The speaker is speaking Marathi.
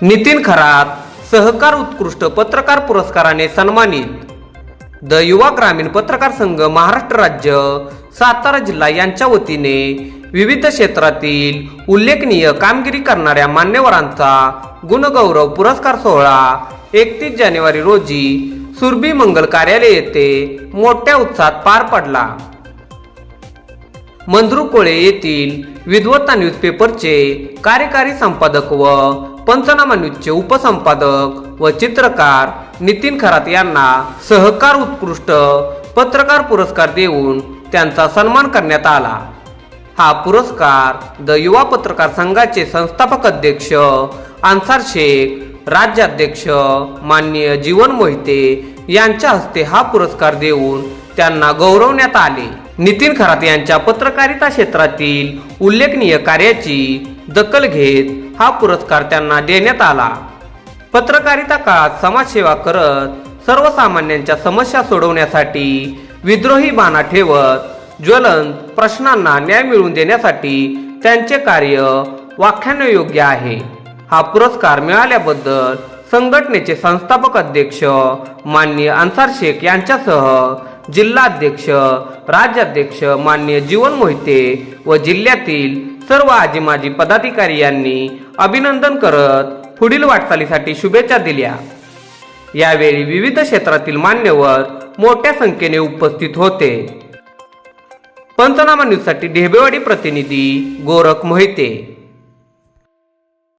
नितीन खरात सहकार उत्कृष्ट पत्रकार पुरस्काराने सन्मानित. द युवा ग्रामीण पत्रकार संघ महाराष्ट्र राज्य सातारा जिल्हा यांच्या वतीने विविध क्षेत्रातील उल्लेखनीय कामगिरी करणाऱ्या मान्यवरांचा गुणगौरव पुरस्कार सोहळा एकतीस जानेवारी रोजी सुरभी मंगल कार्यालय येथे मोठ्या उत्साहात पार पडला. मंद्रुकोळे येथील विद्वत्ता न्यूजपेपरचे कार्यकारी संपादक व पंचनामा न्यूजचे उपसंपादक व चित्रकार नितीन खरात यांना सहकार उत्कृष्ट पत्रकार पुरस्कार देऊन त्यांचा सन्मान करण्यात आला. हा पुरस्कार द युवा पत्रकार संघाचे संस्थापक अध्यक्ष अन्सार शेख राज्याध्यक्ष माननीय जीवन मोहिते यांच्या हस्ते हा पुरस्कार देऊन त्यांना गौरवण्यात आले. नितीन खरात यांच्या पत्रकारिता क्षेत्रातील उल्लेखनीय कार्याची दखल घेत हा पुरस्कार त्यांना देण्यात आला. पत्रकारिता काळात समाजसेवा करत सर्वसामान्यांच्या समस्या सोडवण्यासाठी विद्रोही बाणा ठेवत ज्वलंत प्रश्नांना न्याय मिळवून देण्यासाठी त्यांचे कार्य व्याख्यान योग्य आहे. हा पुरस्कार मिळाल्याबद्दल संघटनेचे संस्थापक अध्यक्ष माननीय अन्सार शेख यांच्यासह जिल्हाध्यक्ष राज्याध्यक्ष माननीय जीवन मोहिते व जिल्ह्यातील सर्व आजी माजी पदाधिकारी यांनी अभिनंदन करत पुढील वाटचालीसाठी शुभेच्छा दिल्या. यावेळी विविध क्षेत्रातील मान्यवर मोठ्या संख्येने उपस्थित होते. पंचनामा न्यूजसाठी ढेबेवाडी प्रतिनिधी गोरख मोहिते.